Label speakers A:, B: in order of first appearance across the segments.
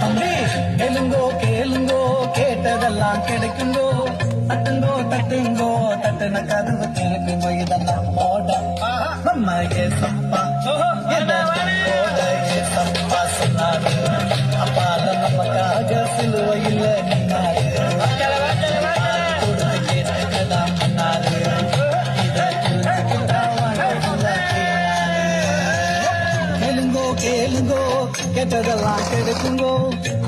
A: தம்பி கேளுங்கோ கேளுங்கோ கேட்டதெல்லாம் கிடைக்குங்கோ. தட்டுங்கோ தட்டுங்கோ தட்டுன கதவு திறக்குங்கோ இதெல்லாம் கெட்டதெல்லாம் கெடுக்குங்கோ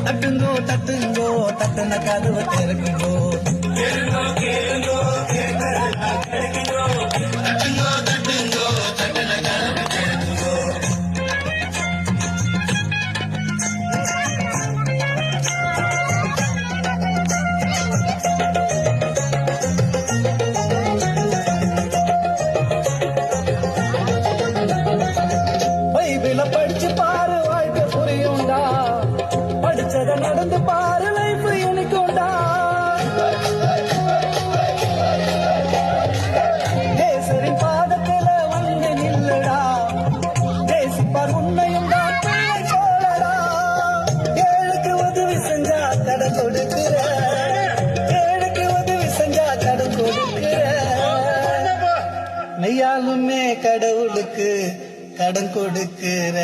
A: தட்டுங்கோ தட்டுங்கோ தட்டுன கதவை திறக்குங்கோ. படிச்சத நடந்து பாரு லைஃப் எனக்குண்டா கேசரி பாதத்துல வந்து நில்லுடா. பேசிப்பார் உன்னையும் தான் பிள்ளை போலடா ஏழுக்கு உதவி செஞ்சா கடன் கொடுக்கிற. ஏழுக்கு உதவி செஞ்சா கடன் கொடுக்கிற. மெய்யாலுமே கடவுளுக்கு கடன் கொடுக்கிற.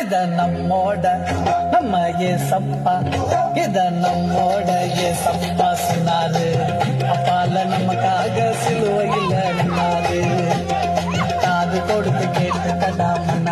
A: இத நம்மோட நம்ம ஏசப்பா இத நம்மோட ஏசப்பா சொன்னாரு அப்பால நமக்காக சிலுவையில் நின்னாரு காது கொடுத்து கேட்டு கடாமனாரு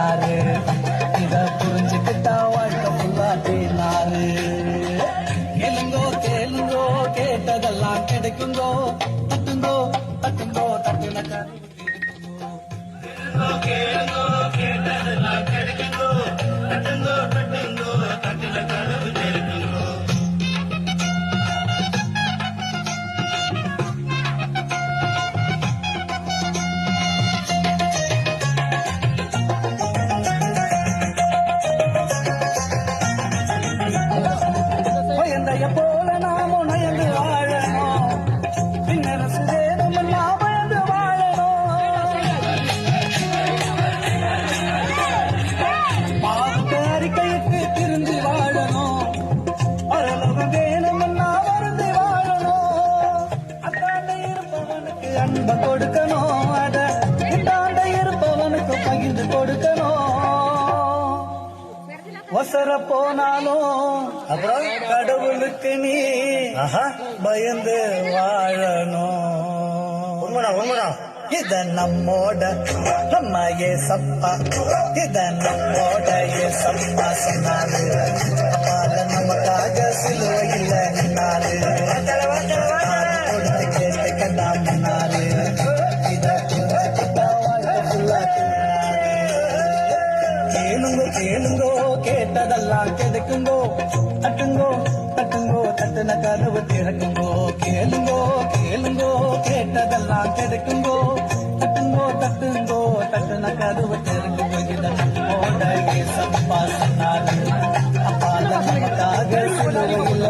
A: போனாலும் அப்புறம்? கடவுளுக்கு நீ பயந்து வாழணும்
B: உண்மைடா உண்மைடா
A: இத நம்மோட நம்ம ஏசப்பா இத நம்மோட ஏசப்பா சொன்னாரு. அப்பால கேட்டதெல்லாம் கிடைக்குங்கோ தட்டுங்கோ தட்டுங்கோ தட்டுன கதவு திறக்குங்கோ கேளுங்கோ கேளுங்கோ கேட்டதெல்லாம் கிடைக்குங்கோ தட்டுங்கோ தட்டுங்கோ தட்டுன கதவு திறக்குங்கோ இதோட சப்பா சொன்னாரு. அப்பால நமக்காக சிலுவையில்